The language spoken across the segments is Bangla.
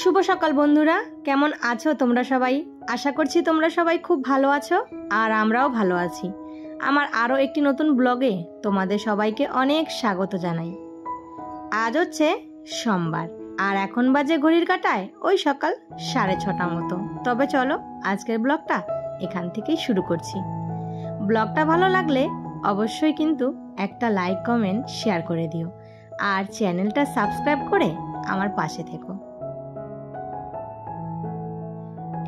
শুভ সকাল, বন্ধুরা। কেমন আছো তোমরা সবাই? আশা করছি তোমরা সবাই খুব ভালো আছো আর আমরাও ভালো আছি। আমার আরও একটি নতুন ব্লগে তোমাদের সবাইকে অনেক স্বাগত জানাই। আজ হচ্ছে সোমবার, আর এখন বাজে ঘড়ির কাটায় ওই সকাল সাড়ে ছটা মতো। তবে চলো আজকের ব্লগটা এখান থেকেই শুরু করছি। ব্লগটা ভালো লাগলে অবশ্যই কিন্তু একটা লাইক, কমেন্ট, শেয়ার করে দিও। আর চ্যানেলটা সাবস্ক্রাইব করে আমার পাশে থেকো।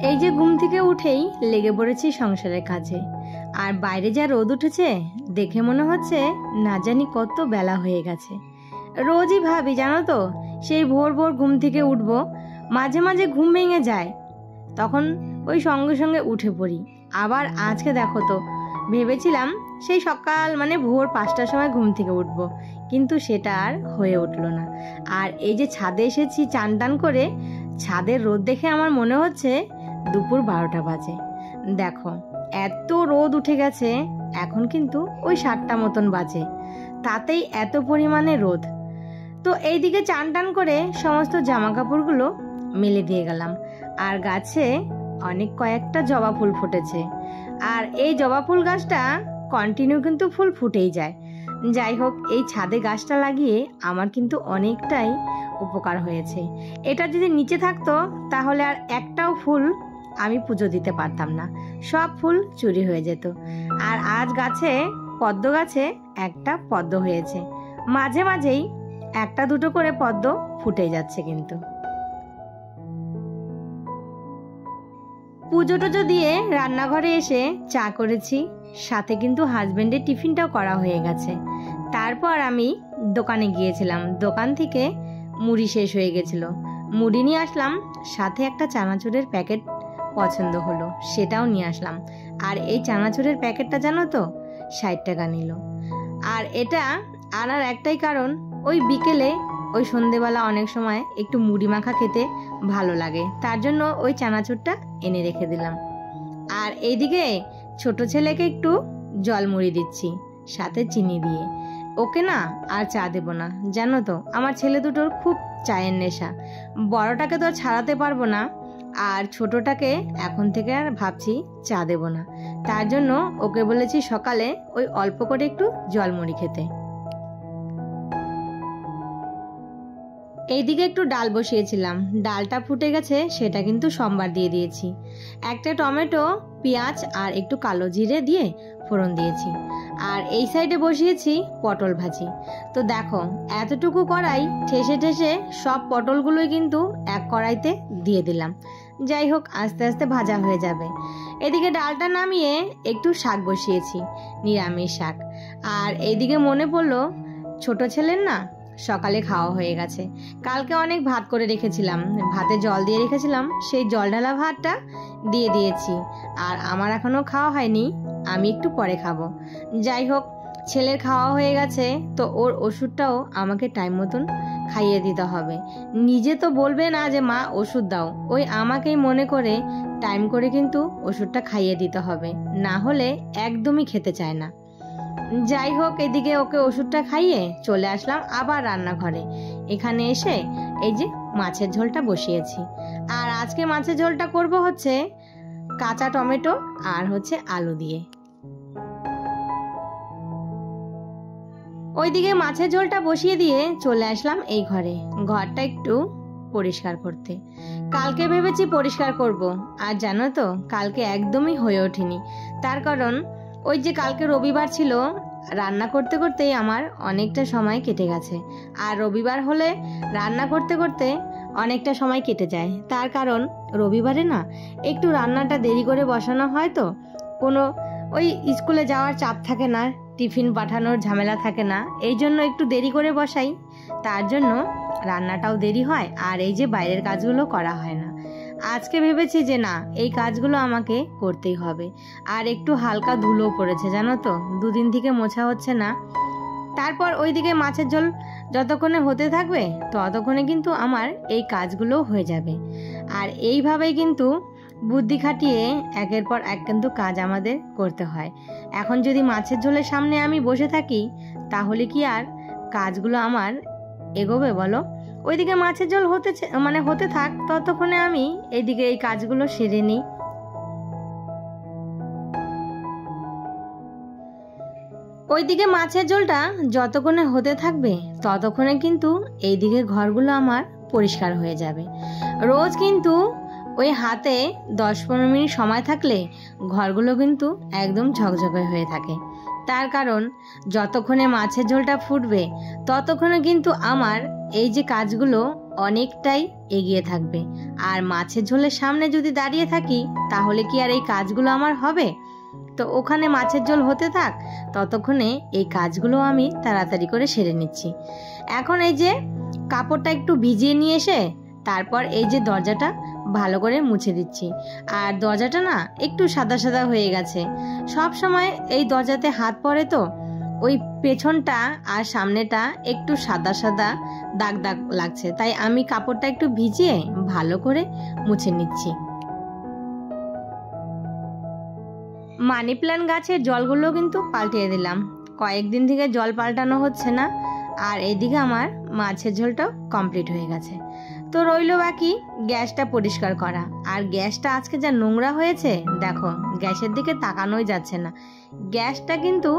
এই যে ঘুম থেকে উঠেই লেগে পড়েছি সংসারের কাজে। আর বাইরে যা রোদ উঠেছে, দেখে মনে হচ্ছে না জানি কত বেলা হয়ে গেছে। রোজই ভাবি, জানো তো, সেই ভোর ভোর ঘুম থেকে উঠবো, মাঝে মাঝে ঘুম ভেঙে যায়। তখন ওই সঙ্গে সঙ্গে উঠে পড়ি। আবার আজকে দেখো তো, ভেবেছিলাম সেই সকাল মানে ভোর পাঁচটার সময় ঘুম থেকে উঠবো, কিন্তু সেটা আর হয়ে উঠল না। আর এই যে ছাদে এসেছি চান টান করে, ছাদের রোদ দেখে আমার মনে হচ্ছে দুপুর বারোটা বাজে। দেখো, এত রোদ উঠে গেছে, এখন কিন্তু ওই সাতটা মতন বাজে। তাতেই এত পরিমাণে রোদ। তো এইদিকে চান টান করে সমস্ত জামা কাপড়গুলো মেলে দিয়ে গেলাম। আর গাছে অনেক কয়েকটা জবা ফুল ফুটেছে। আর এই জবা ফুল গাছটা কন্টিনিউ কিন্তু ফুল ফুটেই যায়। যাই হোক, এই ছাদে গাছটা লাগিয়ে আমার কিন্তু অনেকটাই উপকার হয়েছে। এটা যদি নিচে থাকতো, তাহলে আর একটাও ফুল আমি পুজো দিতে পারতাম না। সব ফুল চুরি হয়ে যেত। আর আজ গাছে, পদ্ম গাছে একটা পদ্ম হয়েছে। মাঝে মাঝেই একটা দুটো করে পদ্ম ফুটে যাচ্ছে কিন্তু। পুজো টুজো দিয়ে রান্নাঘরে এসে চা করেছি। সাথে কিন্তু হাজব্যান্ডের টিফিনটাও করা হয়ে গেছে। তারপর আমি দোকানে গিয়েছিলাম। দোকান থেকে মুড়ি শেষ হয়ে গেছিল। মুড়ি নিয়ে আসলাম, সাথে একটা চানাচুরের প্যাকেট পছন্দ হলো, সেটাও নিয়ে আসলাম। আর এই চানাচুরের প্যাকেটটা জানো তো? ষাট টাকা নিল। আর এটা আনার একটাই কারণ, ওই বিকেলে, ওই সন্ধেবেলা অনেক সময় একটু মুড়ি মাখা খেতে ভালো লাগে। তার জন্য ওই চানাচুরটা এনে রেখে দিলাম। আর এইদিকে ছোট ছেলেকে একটু জল মুড়ি দিচ্ছি, সাথে চিনি দিয়ে। ওকে না আর চা দেবো না, জানো তো? আমার ছেলে দুটোর খুব চায়ের নেশা। বড়টাকে তো আর ছাড়াতে পারব না। আর ছোটটাকে এখন থেকে আর ভাবছি চা দেব না। তার জন্য ওকে বলেছি সকালে ওই অল্প করে একটু জলমুড়ি খেতে। এইদিকে একটু ডাল বসিয়েছিলাম। ডালটা ফুটে গেছে, সেটা কিন্তু সোমবার দিয়ে দিয়েছি। একটা টমেটো পেঁয়াজ আর একটু কালো জিরে দিয়ে ফোড়ন দিয়েছি। আর এই সাইডে বসিয়েছি পটল ভাজি। তো দেখো, এতটুকু কড়াই ঠেসে ঠেসে সব পটলগুলোই কিন্তু এক কড়াইতে দিয়ে দিলাম। যাই হোক, আস্তে আস্তে ভাজা হয়ে যাবে। এদিকে ডালটা নামিয়ে একটু শাক বসিয়েছি, নিরামিষ শাক। আর এইদিকে মনে পড়ল, ছোট ছেলের না সকালে খাওয়া হয়ে গেছে। কালকে অনেক ভাত করে রেখেছিলাম। ভাতে জল দিয়ে রেখেছিলাম, সেই জল ঢালা ভাতটা দিয়ে দিয়েছি। আর আমার এখনও খাওয়া হয়নি, আমি একটু পরে খাব। যাই হোক, ছেলের খাওয়া হয়ে গেছে, তো ওর ওষুধটাও আমাকে টাইম মতন খাইয়ে দিতে হবে। নিজে তো বলবে না যে, মা, ওষুধ দাও। ওই আমাকেই মনে করে টাইম করে কিন্তু ওষুধটা খাইয়ে দিতে হবে। না হলে একদমই খেতে চায় না। যাই হোক, এদিকে ওকে ওষুধটা খাইয়ে চলে আসলাম আবার রান্নাঘরে। এখানে এসে এই যে মাছের ঝোলটা বসিয়েছি। আর আজকে মাছের ঝোলটা করব হচ্ছে কাঁচা টমেটো আর হচ্ছে আলু দিয়ে। ওইদিকে মাছের ঝোলটা বসিয়ে দিয়ে চলে আসলাম এই ঘরে। ঘরটা একটু পরিষ্কার করতে। কালকে ভেবেছি পরিষ্কার করব, আর জানো তো, কালকে একদমই হয়ে ওঠেনি। তার কারণ ওই যে কালকে রবিবার ছিল, রান্না করতে করতেই আমার অনেকটা সময় কেটে গেছে। আর রবিবার হলে রান্না করতে করতে অনেকটা সময় কেটে যায়। তার কারণ রবিবারে না একটু রান্নাটা দেরি করে বসানো হয় তো। কোনো ওই স্কুলে যাওয়ার চাপ থাকে না, টিফিন পাঠানোর ঝামেলা থাকে না। এই জন্য একটু দেরি করে বসাই। তার জন্য রান্নাটাও দেরি হয় আর এই যে বাইরের কাজগুলো করা হয় না। আজকে ভেবেছি যে না, এই কাজগুলো আমাকে করতেই হবে। আর একটু হালকা ধুলো পড়েছে, জানো তো? দুদিন থেকে মোছা হচ্ছে না। তারপর ওইদিকে মাছের ঝোল যতক্ষণে হতে থাকবে, ততক্ষণে কিন্তু আমার এই কাজগুলো হয়ে যাবে। আর এইভাবেই কিন্তু বুদ্ধি খাটিয়ে একের পর এক কিন্তু কাজ আমাদের করতে হয়। এখন যদি মাছের ঝোলের সামনে আমি বসে থাকি, তাহলে কি আর কাজগুলো আমার এগোবে বলো? ওইদিকে মাছের ঝোল হতে মানে হতে থাক, ততক্ষণে আমি এইদিকে এই কাজগুলো সেরে নিই। ওইদিকে মাছের ঝোলটা যতক্ষণে হতে থাকবে, ততক্ষণে কিন্তু এইদিকে ঘরগুলো আমার পরিষ্কার হয়ে যাবে। রোজ কিন্তু ওই হাতে দশ পনেরো মিনিট সময় থাকলে ঘরগুলো কিন্তু একদম ঝকঝকে হয়ে থাকে। তার কারণ, যতক্ষণে মাছের ঝোলটা ফুটবে, ততক্ষণে কিন্তু আমার এই যে কাজগুলো অনেকটাই এগিয়ে থাকবে। আর মাছের ঝোলের সামনে যদি দাঁড়িয়ে থাকি, তাহলে কি আর এই কাজগুলো আমার হবে? তো ওখানে মাছের ঝোল হতে থাক, ততক্ষণে এই কাজগুলো আমি তাড়াতাড়ি করে সেরে নিচ্ছি। এখন এই যে কাপড়টা একটু ভিজিয়ে নিয়ে এসে, তারপর এই যে দরজাটা ভালো করে মুছে দিচ্ছি। আর দরজাটা না একটু সাদা সাদা হয়ে গেছে। সব সময় এই দরজাতে হাত পড়ে তো ওই পেছনটা আর সামনেটা একটু সাদা সাদা দাগ দাগ লাগছে। তাই আমি কাপড়টা একটু ভিজিয়ে ভালো করে মুছে নিচ্ছি। মানি প্ল্যান্ট গাছের জলগুলো কিন্তু পাল্টিয়ে দিলাম। কয়েকদিন থেকে জল পাল্টানো হচ্ছে না, আর এদিকে আমার মাছের ঝোলটাও কমপ্লিট হয়ে গেছে। তো রইল বাকি গ্যাসটা পরিষ্কার করা। আর গ্যাসটা আজকে যা নোংরা হয়েছে, দেখো, গ্যাসের দিকে তাকানোই যাচ্ছে না। গ্যাসটা কিন্তু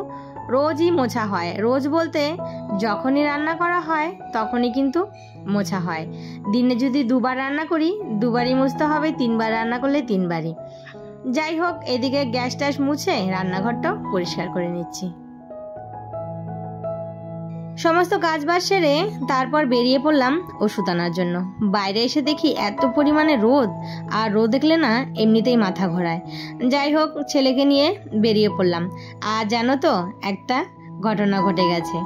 রোজই মোছা হয়। রোজ বলতে যখনই রান্না করা হয়, তখনই কিন্তু মোছা হয়। দিনে যদি দুবার রান্না করি, দুবারই মুছতে হবে, তিনবার রান্না করলে তিনবারই। যাই হোক, এদিকে গ্যাস ট্যাস মুছে রান্নাঘরটাও পরিষ্কার করে নিচ্ছি। সমস্ত কাজ বাজ সেরে তারপর বেরিয়ে পড়লাম ওষুধ আনার জন্য। বাইরে এসে দেখি এত পরিমাণে রোদ, আর রোদ দেখলে না এমনিতেই মাথা ঘোরায়। যাই হোক, ছেলেকে নিয়ে বেরিয়ে পড়লাম। আর জানো তো, একটা ঘটনা ঘটে গেছে।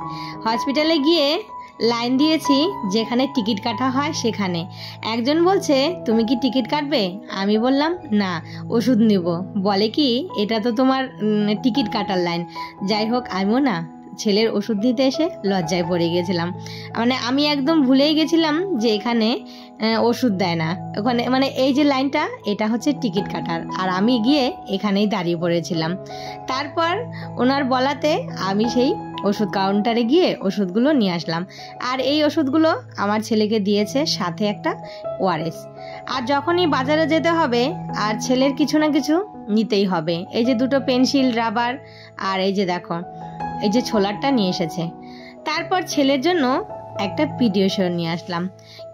হসপিটালে গিয়ে লাইন দিয়েছি, যেখানে টিকিট কাটা হয় সেখানে। একজন বলছে, তুমি কি টিকিট কাটবে? আমি বললাম, না, ওষুধ নিব। বলে কি, এটা তো তোমার টিকিট কাটার লাইন। যাই হোক, আমিও না ছেলের ওষুধ দিতে এসে লজ্জায় পড়ে গেছিলাম। মানে আমি একদম ভুলেই গেছিলাম যে এখানে ওষুধ দেয় না। ওখানে মানে এই যে লাইনটা, এটা হচ্ছে টিকিট কাটার। আর আমি গিয়ে এখানেই দাঁড়িয়ে পড়েছিলাম। তারপর ওনার বলাতে আমি সেই ওষুধ কাউন্টারে গিয়ে ওষুধগুলো নিয়ে আসলাম। আর এই ওষুধগুলো আমার ছেলেকে দিয়েছে সাথে একটা ওআরএস। আর যখনই বাজারে যেতে হবে, আর ছেলের কিছু না কিছু নিতেই হবে। এই যে দুটো পেন্সিল, রাবার, আর এই যে দেখো এই যে ছোলারটা নিয়ে এসেছে। তারপর ছেলের জন্য একটা পিডিওশোর নিয়ে আসলাম।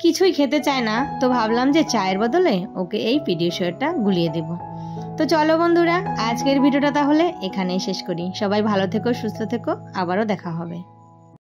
কিছুই খেতে চায় না, তো ভাবলাম যে চায়ের বদলে ওকে এই পিডিওশোরটা গুলিয়ে দেব। তো চলো বন্ধুরা, আজকের ভিডিওটা তাহলে এখানেই শেষ করি। সবাই ভালো থেকো, সুস্থ থেকো, আবারও দেখা হবে।